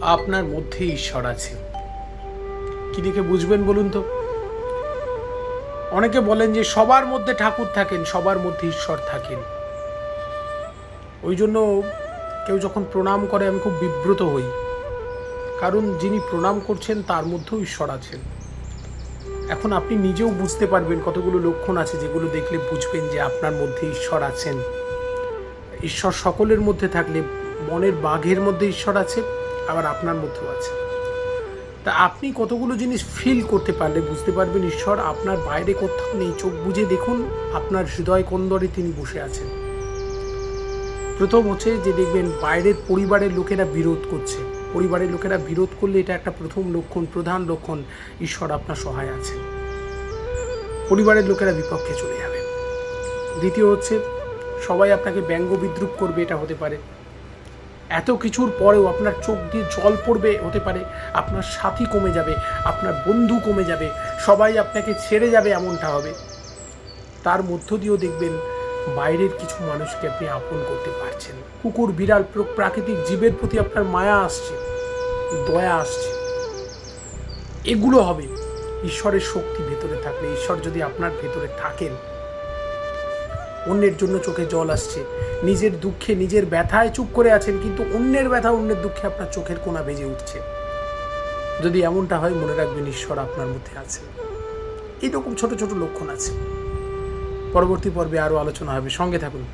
আপনার মধ্যে ঈশ্বর আছে। কি দেখে বুঝবেন বলুন তো? অনেকে বলেন যে সবার মধ্যে ঠাকুর থাকেন, সবার মধ্যে ঈশ্বর থাকেন। ওই জন্য কেউ যখন প্রণাম করে, আমি খুব বিব্রত হই। কারণ যিনি প্রণাম করছেন, তার মধ্যেও ঈশ্বর আছেন। এখন আপনি নিজেও বুঝতে পারবেন কতগুলো লক্ষণ আছে যেগুলো দেখলে বুঝবেন যে আপনার মধ্যে ঈশ্বর আছেন। ঈশ্বর সকলের মধ্যে থাকলে মনের বাঘের মধ্যে ঈশ্বর আছে আবার আপনার মধ্যেও আছে। তা আপনি কতগুলো জিনিস ফিল করতে পারলে বুঝতে পারবেন, ঈশ্বর, আপনার বাইরে কোথাও নেই। চোখ বুঝে দেখুন, আপনার হৃদয় কন্দরে তিনি বসে আছেন। প্রথম হচ্ছে যে দেখবেন, বাইরের পরিবারের লোকেরা বিরোধ করছে। পরিবারের লোকেরা বিরোধ করলে এটা একটা প্রথম লক্ষণ, প্রধান লক্ষণ, ঈশ্বর আপনার সহায় আছেন। পরিবারের লোকেরা বিপক্ষে চলে যাবে। দ্বিতীয় হচ্ছে, সবাই আপনাকে ব্যঙ্গ বিদ্রুপ করবে, এটা হতে পারে। এত কিছুর পরেও আপনার চোখ দিয়ে জল পড়বে, হতে পারে আপনার সাথী কমে যাবে, আপনার বন্ধু কমে যাবে, সবাই আপনাকে ছেড়ে যাবে এমনটা হবে। তার মধ্য দিয়েও দেখবেন বাইরের কিছু মানুষকে আপনি আপন করতে পারছেন। কুকুর, বিড়াল, প্র- প্রাকৃতিক জীবের প্রতি আপনার মায়া আসছে, দয়া আসছে। এগুলো হবে ঈশ্বরের শক্তি ভেতরে থাকলে, ঈশ্বর যদি আপনার ভেতরে থাকেন অন্যের জন্য চোখে জল আসছে। নিজের দুঃখে, নিজের ব্যথায় চুপ করে আছেন, কিন্তু অন্যের ব্যথা, অন্যের দুঃখে আপনার চোখের কোনা ভেজে উঠছে। যদি এমনটা হয়, মনে রাখবেন ঈশ্বর আপনার মধ্যে আছে। এইরকম ছোট ছোট লক্ষণ আছে। পরবর্তী পর্বে আরও আলোচনা হবে। সঙ্গে থাকুন।